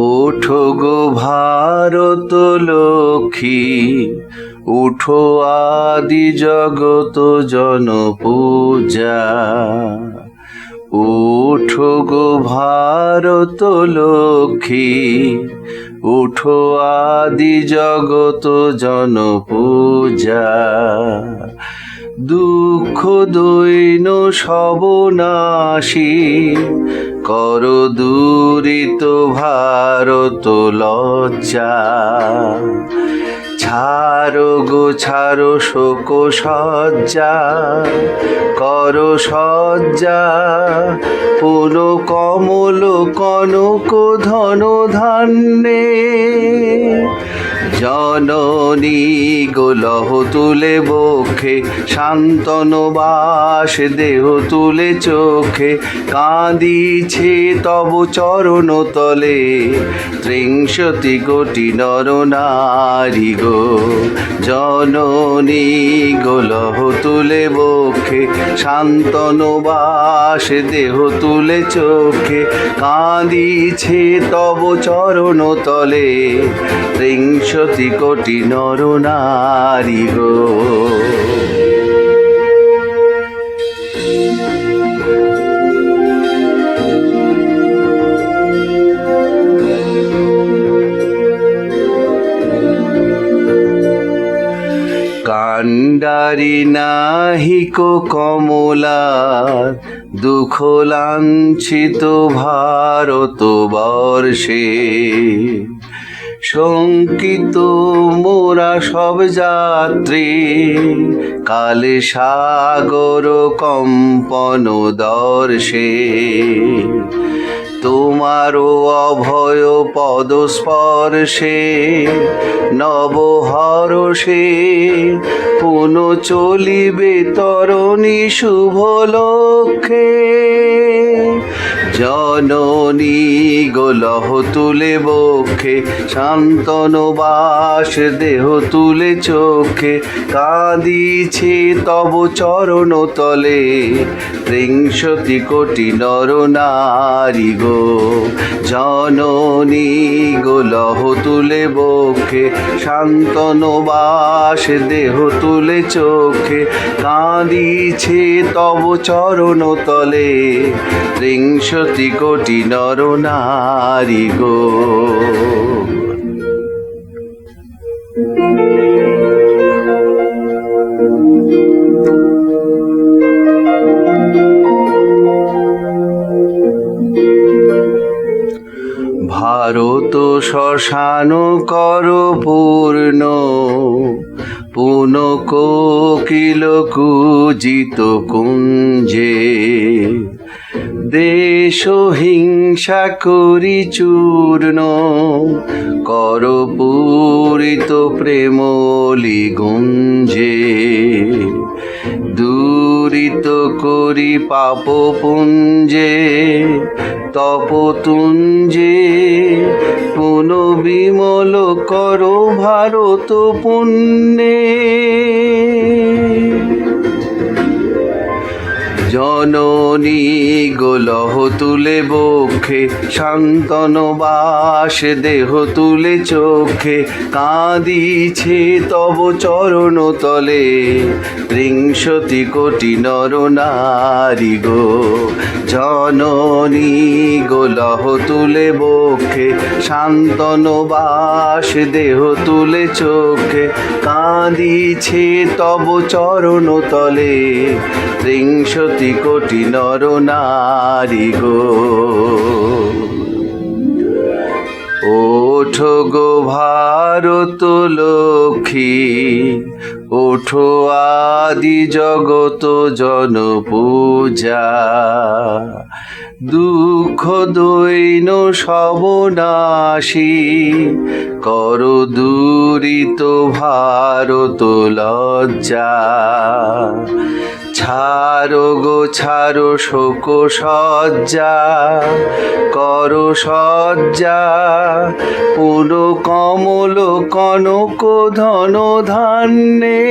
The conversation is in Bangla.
ওঠো গো ভারত লক্ষ্মী। উঠো আদি জগত জন পূজা উঠো গো ভারত লক্ষ্মী। উঠো আদি জগত জন পূজা দুঃখ দৈন সবনাশী। কর দূরিত ভারত লজ্জা। ছাড়ো গো ছাড়ো শোক সজ্জা কর সজ্জা পুল কমল কনক ধন ধান্যে জননী গোলহ তুলে বক্ষে শান্তন বাস দেহ তুলে চোখে, কাঁদিছে তব চরণ তলে, ত্রিংশতি কোটি নর নারী গো। জননী গোলহ তুলে বক্ষে শান্তন বাস দেহ তুলে চোখে, কাঁদিছে তব চরণ তলে ত্রিংশতি কোটি নর নারী গো। কাণ্ডারি নাহিক কমলার দুঃখ লাঞ্ছিত ভারত বর্ষে। শঙ্কিত মোরা সব যাত্রী। কালে সাগর কম্পন দর্শে। তোমারও অভয় পদস্পর্শে নবহরষে পুন চলিবে তরণী শুভ লক্ষ্যে। জননী গোলহ তুলে বক্ষে, শান্তন বাস, দেহ তুলে চোখে, কাঁদিছে তব চরণ তলে ত্রিংশতি কোটি নর নারী গো, জননী গোলহ তুলে বক্ষে, শান্তন বাস, দেহ তুলে চোখে, কাঁদিছে তব চরণ তলে ত্রিংশতি কোটি কোটি নর নারী গো। ভারত শ্মশান কর পূর্ণ পুন কোকিল কুজিত কুঞ্জে। দেশ হিংসা করি চূর্ণ। কর পূরিত প্রেমলি গুঞ্জে দূরিত করি পাপ পুঞ্জে। তপতুঞ্জে পুন বিমল কর ভারত পুণ্যে। জননী গোলহ তুলে বক্ষে, শান্তন বাস দেহ তুলে চোখে, কাঁদিছে তব চরণ তলে। ত্রিংশতি কোটি নর নারী গো, জননী গোলহ তুলে বক্ষে, শান্তন বাস দেহ তুলে চোখে, কাঁদিছে তব চরণ তলে। ত্রিংশতি কোটি কোটি নর নারী গো। ওঠো গো ভারত লক্ষ্মী, ওঠো আদি জগত জন পূজা দুঃখ দৈন সবনাশী, কর দূরিত ভারত লজ্জা। ছাড়ো গো ছাড়ো শোক সজ্জা কর সজ্জা পুর কমল কনক ধন ধান্যে